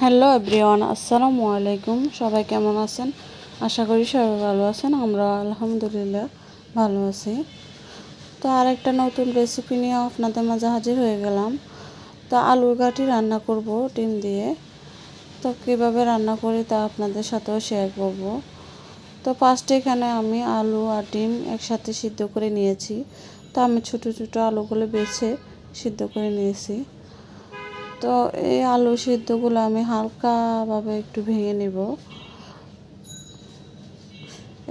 Hello everyone, আসসালামু আলাইকুম। সবাই কেমন আছেন? আশা করি সবাই ভালো আছেন। আমরা আলহামদুলিল্লাহ ভালো আছি। তো আর একটা নতুন রেসিপি নিয়ে আপনাদের মাঝে হাজির হয়ে গেলাম। তো আলুর ঘাটি রান্না করব ডিম দিয়ে। তো কীভাবে রান্না করি তা আপনাদের সাথেও শেয়ার করব। তো ফার্স্টে এখানে আমি আলু আর ডিম একসাথে সিদ্ধ করে নিয়েছি। তো আমি ছোটো ছোটো আলুগুলো বেছে সিদ্ধ করে নিয়েছি। তো এই আলু সিদ্ধগুলো আমি হালকাভাবে একটু ভেঙে নেব।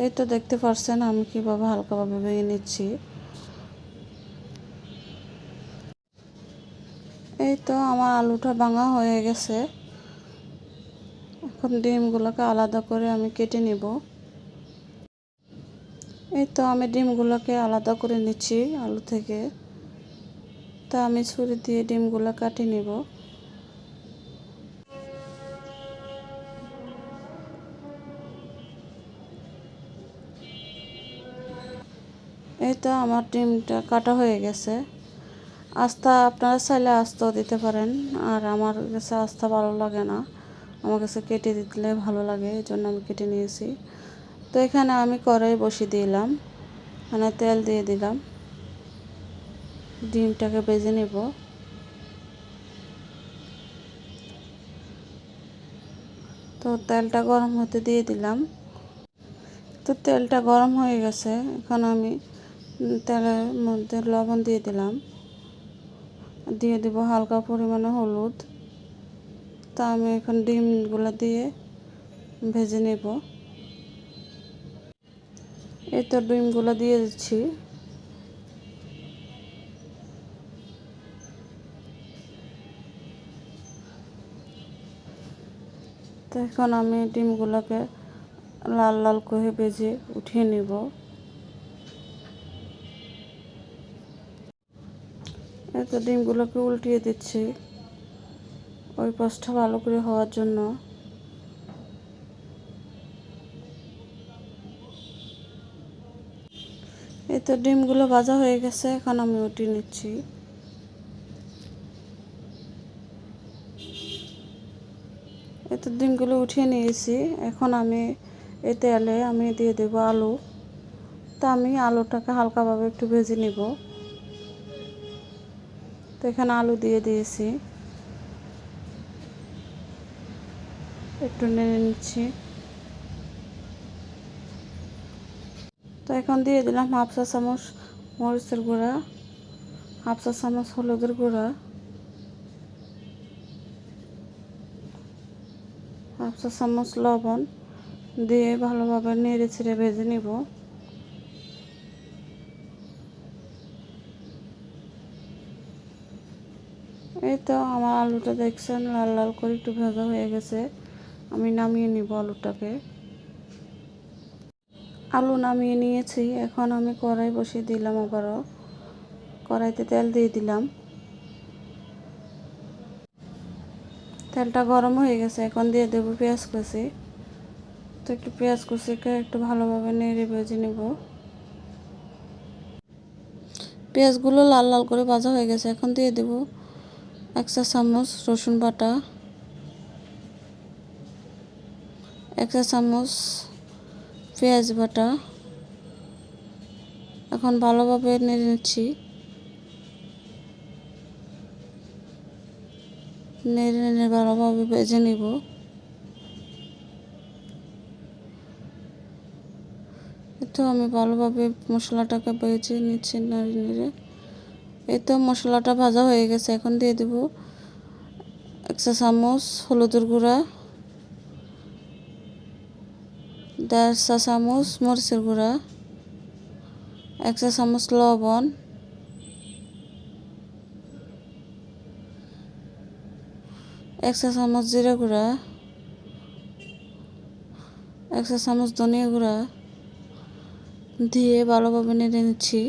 এই তো দেখতে পারছেন আমি কীভাবে হালকাভাবে ভেঙে নিচ্ছি। এই তো আমার আলুটা ভাঙা হয়ে গেছে। এখন ডিমগুলোকে আলাদা করে আমি কেটে নেব। এই তো আমি ডিমগুলোকে আলাদা করে নিচ্ছি আলু থেকে। তা আমি ছুরি দিয়ে ডিমগুলো কাটিয়ে নেব। এই তো আমার ডিমটা কাটা হয়ে গেছে। আস্থা আপনারা চাইলে আস্তাও দিতে পারেন, আর আমার কাছে আস্থা ভালো লাগে না। আমার কাছে কেটে দিলে ভালো লাগে, এই জন্য আমি কেটে নিয়েছি। তো এখানে আমি কড়াই বসিয়ে দিলাম মানে তেল দিয়ে দিলাম। ডিমটাকে বেজে নেব। তো তেলটা গরম হতে দিয়ে দিলাম। তো তেলটা গরম হয়ে গেছে, এখন আমি তেলের মধ্যে লবণ দিয়ে দিলাম। দিয়ে দেব হালকা পরিমাণে হলুদ। তা আমি এখন ডিমগুলো দিয়ে ভেজে নেব। এই তো ডিমগুলো দিয়ে দিচ্ছি। তো এখন আমি ডিমগুলোকে লাল লাল করে ভেজে উঠিয়ে নিব। এত ডিমগুলোকে উল্টিয়ে দিচ্ছি। ওই পাশটা ভালো করে হওয়ার জন্য। এই তো ডিমগুলো ভাজা হয়ে গেছে, এখন আমি উঠিয়ে নিচ্ছি। এই তো ডিমগুলো উঠিয়ে নিয়েছি। এখন আমি এই তেলে আমি দিয়ে দেবো আলু। তা আমি আলুটাকে হালকাভাবে একটু ভেজে নিব। তো এখানে আলু দিয়ে দিয়েছি। একটু নেড়ে নিচ্ছি। তো এখন দিয়ে দিলাম হাফ চা চামচ মরিচের গুঁড়া, হাফ চা চামচ হলুদের গুঁড়া, হাফ চা চামচ লবণ দিয়ে ভালোভাবে নেড়ে ছেড়ে ভেজে নিব। এই তো আমার আলুটা দেখছেন, লাল লাল করে একটু ভেজা হয়ে গেছে। আমি নামিয়ে নিব আলুটাকে। আলু নামিয়ে নিয়েছি, এখন আমি কড়াই বসিয়ে দিলাম আবারও। কড়াইতে তেল দিয়ে দিলাম। তেলটা গরম হয়ে গেছে, এখন দিয়ে দেবো পেঁয়াজ কুচি। তো একটু পেঁয়াজ কুচিকে একটু ভালোভাবে নেড়ে ভেজে নেব। পেঁয়াজগুলো লাল লাল করে ভাজা হয়ে গেছে, এখন দিয়ে দেবো এক চা চামচ রসুন বাটা। এক চা চামচ পেঁয়াজ বাটা। এখন ভালোভাবে নেড়ে নিচ্ছি। নেড়ে নেড়ে ভালোভাবে ভেজে নিব। তো আমি ভালোভাবে মশলাটাকে ভেজে নিচ্ছি নেড়ে নেড়ে এই তো মশলাটা ভাজা হয়ে গেছে, এখন দিয়ে দেব এক চা চামচ হলুদের গুঁড়া, দেড় চা চামচ মরিচের গুঁড়া, এক চা চামচ লবণ, এক চা চামচ জিরা গুঁড়া, এক চা চামচ ধনিয়া গুঁড়া, দিয়ে ভালোভাবে নেড়ে নিচ্ছি।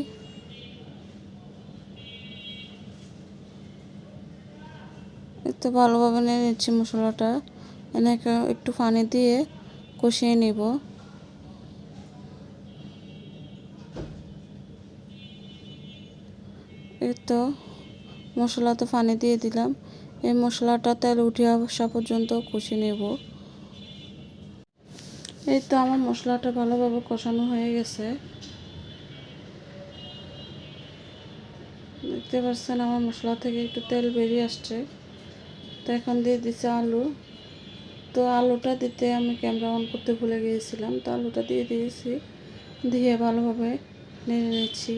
একটু ভালোভাবে নিয়ে নিচ্ছি মশলাটা। এনেকে একটু পানি দিয়ে কষিয়ে নিব। এই তো মশলাতে পানি দিয়ে দিলাম। এই মশলাটা তেল উঠে আসা পর্যন্ত কষিয়ে নেব। এই তো আমার মশলাটা ভালোভাবে কষানো হয়ে গেছে। দেখতে পাচ্ছেন আমার মশলা থেকে একটু তেল বেরিয়ে আসছে। তো এখন দিয়ে দিচ্ছে আলু। তো আলুটা দিতে আমি ক্যামেরা অন করতে ভুলে গিয়েছিলাম, তো আলুটা দিয়ে দিয়েছি। দিয়ে ভালোভাবে নেড়ে নিচ্ছি।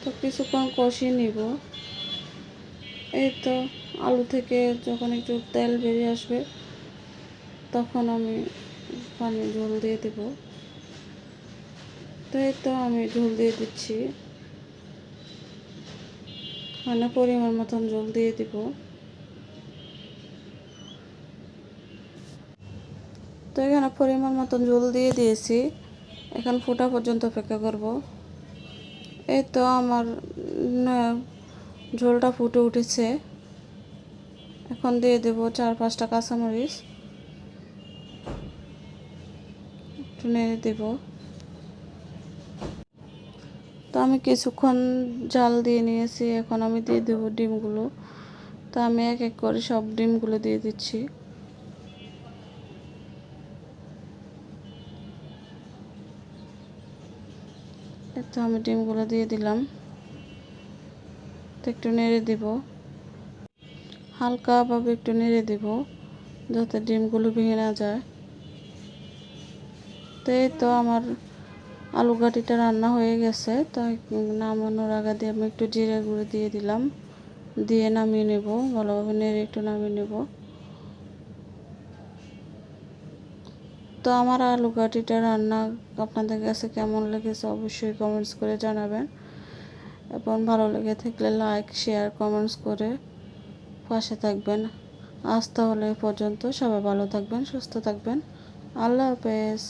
তো কিছুক্ষণ কষিয়ে নিব। এই তো আলু থেকে যখন একটু তেল বেরিয়ে আসবে, তখন আমি পানি ঝোল দিয়ে দেব। তো এই তো আমি ঝোল দিয়ে দিচ্ছি। মানে পরিমাণ মতন জল দিয়ে দিব। তো এখানে পরিমাণ মতন জল দিয়ে দিয়েছি। এখন ফোটা পর্যন্ত অপেক্ষা করব। এই তো আমার ঝোলটা ফুটে উঠেছে। এখন দিয়ে দেব চার পাঁচটা কাঁচামরিচ। একটু নেড়ে দেব। আমি কিছুক্ষণ জাল দিয়ে নিয়েছি, এখন আমি দিয়ে দেবো ডিমগুলো। তো আমি এক এক করে সব ডিমগুলো দিয়ে দিচ্ছি। তো আমি ডিমগুলো দিয়ে দিলাম। তো একটু নেড়ে দিব। হালকাভাবে একটু নেড়ে দিব, যাতে ডিমগুলো ভেঙে না যায়। তো এই তো আমার আলু গাটিটা রান্না হয়ে গেছে, তো নামানোর আগে দিয়ে আমি একটু জিরে গুঁড়ো দিয়ে দিলাম। দিয়ে নামিয়ে নেব, ভালোভাবে নেড়ে একটু নামিয়ে নেব। তো আমার আলু গাটিটা রান্না আপনাদের কাছে কেমন লেগেছে অবশ্যই কমেন্টস করে জানাবেন। এবং ভালো লেগে থাকলে লাইক শেয়ার কমেন্টস করে পাশে থাকবেন। আজ তাহলে পর্যন্ত সবাই ভালো থাকবেন, সুস্থ থাকবেন। আল্লাহ হাফেজ।